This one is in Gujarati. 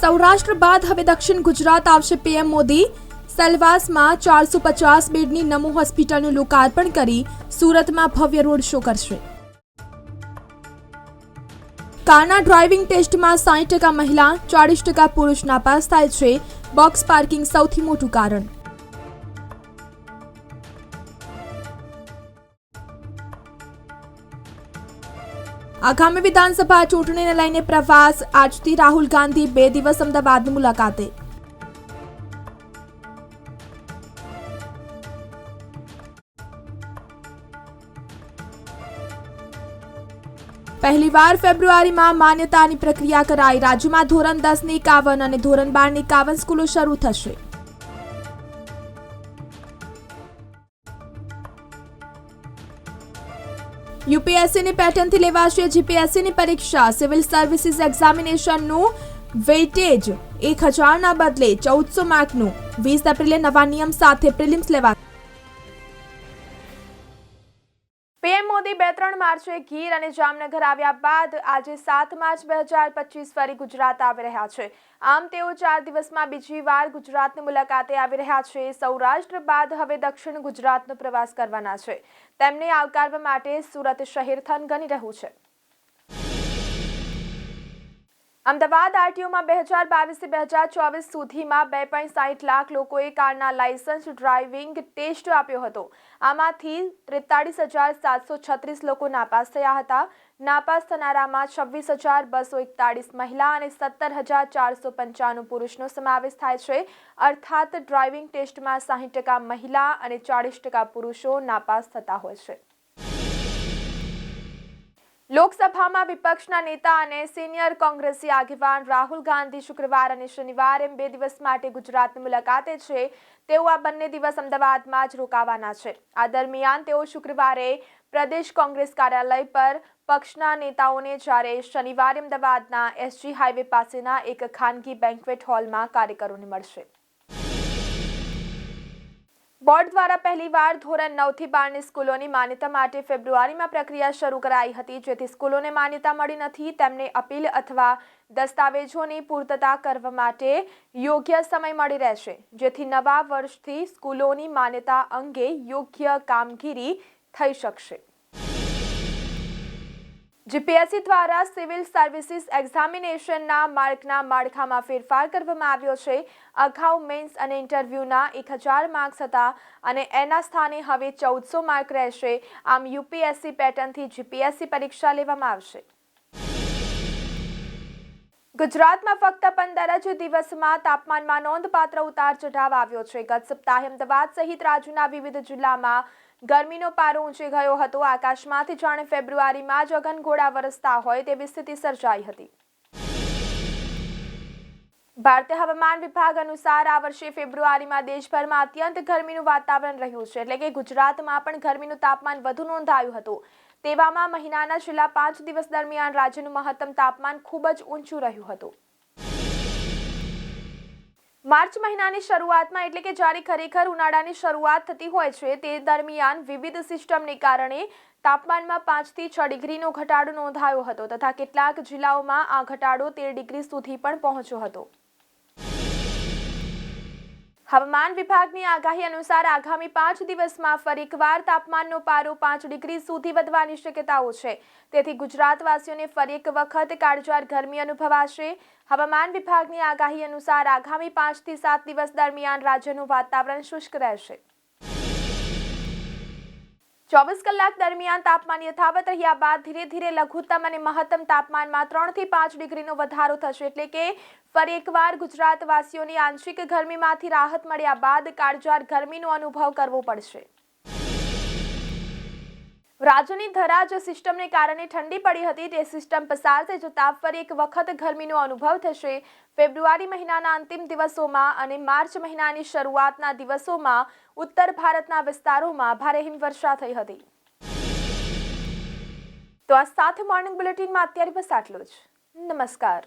સૌરાષ્ટ્ર બાદ હવે દક્ષિણ ગુજરાત આવશે પીએમ મોદી. સેલવાસમાં ચારસો પચાસ બેડની નમો હોસ્પિટલનું લોકાર્પણ કરી સુરતમાં ભવ્ય રોડ શો કરશે. કારના ડ્રાઇવિંગ ટેસ્ટમાં સાઠ ટકા મહિલા, ચાળીસ ટકા પુરુષ નાપાસ થાય છે. બોક્સ પાર્કિંગ સૌથી મોટું કારણ. આગામી વિધાનસભા ચૂંટણીને લઈને પ્રવાસ. આજથી રાહુલ ગાંધી બે દિવસ અમદાવાદની મુલાકાતે. પહેલીવાર ફેબ્રુઆરીમાં માન્યતાની પ્રક્રિયા કરાઈ. રાજ્યમાં ધોરણ દસની એકાવન અને ધોરણ બારની એકાવન સ્કૂલો શરૂ થશે. યુપીએસસીની પેટર્નથી લેવાશે જીપીએસસીની પરીક્ષા. સિવિલ સર્વિસીસ એક્ઝામિનેશનનું વેઇટેજ એક હજારના બદલે ચૌદસો માર્કનું. વીસ એપ્રિલે નવા નિયમ સાથે પ્રિલિમ્સ લેવા મોદી બે ત્રણ માર્ચે ગીર અને જામનગર આવ્યા બાદ આજે સાત માર્ચ બે હજાર પચીસ ફરી ગુજરાત આવી રહ્યા છે. આમ તેઓ ચાર દિવસમાં બીજી વાર ગુજરાતની મુલાકાતે આવી રહ્યા છે. સૌરાષ્ટ્ર બાદ હવે દક્ષિણ ગુજરાતનો પ્રવાસ કરવાના છે. તેમને આવકારવા માટે સુરત શહેર થનગની રહ્યું છે. અમદાવાદ આરટીઓમાં બે હજાર બાવીસથી બે હજાર ચોવીસ સુધીમાં બે પોઈન્ટ સાઠ લાખ લોકોએ કારના લાયસન્સ ડ્રાઇવિંગ ટેસ્ટ આપ્યો હતો. આમાંથી ત્રેતાળીસ હજાર સાતસો છત્રીસ લોકો નાપાસ થયા હતા. નાપાસ થનારામાં છવ્વીસ હજાર બસો એકતાળીસ મહિલા અને સત્તર હજાર ચારસો પંચાણું પુરુષનો સમાવેશ થાય છે. અર્થાત ડ્રાઇવિંગ ટેસ્ટમાં સાહીઠ ટકા મહિલા અને ચાળીસ ટકા પુરુષો નાપાસ થતા હોય છે. લોકસભામાં વિપક્ષના નેતા અને સિનિયર કોંગ્રેસી આગેવાન રાહુલ ગાંધી શુક્રવાર અને શનિવાર એમ બે દિવસ માટે ગુજરાતની મુલાકાતે છે. તેઓ આ બંને દિવસ અમદાવાદમાં જ રોકાવાના છે. આ દરમિયાન તેઓ શુક્રવારે પ્રદેશ કોંગ્રેસ કાર્યાલય પર પક્ષના નેતાઓને જ્યારે શનિવારે અમદાવાદના એસજી હાઈવે પાસેના એક ખાનગી બેન્ક્વેટ હોલમાં કાર્યકરોને મળશે. બોર્ડ દ્વારા પહેલીવાર ધોરણ નવથી બારની સ્કૂલોની માન્યતા માટે ફેબ્રુઆરીમાં પ્રક્રિયા શરૂ કરાઈ હતી, જેથી સ્કૂલોને માન્યતા મળી નથી. તેમને અપીલ અથવા દસ્તાવેજોની પૂર્તતા કરવા માટે યોગ્ય સમય મળી રહેશે, જેથી નવા વર્ષથી સ્કૂલોની માન્યતા અંગે યોગ્ય કામગીરી થઈ શકશે. જીપીએસસી દ્વારા સિવિલ સર્વિસીસ એક્ઝામિનેશનના માર્કના માળખામાં ફેરફાર કરવામાં આવ્યો છે. અગાઉ મેન્સ અને ઇન્ટરવ્યૂના એક હજાર માર્ક્સ હતા અને એના સ્થાને હવે ચૌદસો માર્ક રહેશે. આમ યુપીએસસી પેટર્નથી જીપીએસસી પરીક્ષા લેવામાં આવશે. ગુજરાતમાં ફક્ત પંદર જ દિવસમાં તાપમાનમાં નોંધપાત્ર ઉતાર ચઢાવ આવ્યો છે. ગત સપ્તાહે અમદાવાદ સહિત રાજ્યના વિવિધ જિલ્લામાં ગરમીનો પારો ઊંચે ગયો હતો. આકાશમાંથી જાણે ફેબ્રુઆરીમાં જ અગનગોળા વરસતા હોય તેવી સ્થિતિ સર્જાઈ હતી. ભારતીય હવામાન વિભાગ અનુસાર આ વર્ષે ફેબ્રુઆરીમાં દેશભરમાં અત્યંત ગરમીનું વાતાવરણ રહ્યું છે. એટલે કે ગુજરાતમાં પણ ગરમીનું તાપમાન વધુ નોંધાયું હતું. તેવામાં મહિનાના છેલ્લા પાંચ દિવસ દરમિયાન રાજ્યનું મહત્તમ તાપમાન ખૂબ જ ઊંચું રહ્યું હતું. માર્ચ મહિનાની શરૂઆતમાં, એટલે કે જ્યારે ખરેખર ઉનાળાની શરૂઆત થતી હોય છે, તે દરમિયાન વિવિધ સિસ્ટમને કારણે તાપમાનમાં પાંચથી છ ડિગ્રીનો ઘટાડો નોંધાયો હતો તથા કેટલાક જિલ્લાઓમાં આ ઘટાડો તેર ડિગ્રી સુધી પણ પહોંચ્યો હતો. હવામાન વિભાગની આગાહી અનુસાર આગામી પાંચ દિવસમાં ફરી એકવાર તાપમાનનો પારો પાંચ ડિગ્રી સુધી વધવાની શક્યતાઓ છે. તેથી ગુજરાતવાસીઓને ફરી એક વખત કાળજાર ગરમી અનુભવાશે. હવામાન વિભાગની આગાહી અનુસાર આગામી પાંચથી સાત દિવસ દરમિયાન રાજ્યનું વાતાવરણ શુષ્ક રહેશે. ચોવીસ કલાક દરમિયાન તાપમાન યથાવત રહ્યા બાદ ધીરે ધીરે લઘુત્તમ અને મહત્તમ તાપમાનમાં ત્રણથી પાંચ ડિગ્રીનો વધારો થશે. એટલે કે ફરી એકવાર ગુજરાતવાસીઓની આંશિક ગરમીમાંથી રાહત મળ્યા બાદ કાળજાર ગરમીનો અનુભવ કરવો પડશે. રાજ્યની ધરા જો સિસ્ટમને કારણે ઠંડી પડી હતી, તે સિસ્ટમ પસાર થઈ જતા ફરી એક વખત ગરમીનો અનુભવ થશે. ફેબ્રુઆરી મહિનાના અંતિમ દિવસોમાં અને માર્ચ મહિનાની શરૂઆતના દિવસોમાં ઉત્તર ભારતના વિસ્તારોમાં ભારે હિમવર્ષા થઈ હતી. તો આ સાથે મોર્નિંગ બુલેટિનમાં અત્યારે બસ આટલું જ. નમસ્કાર.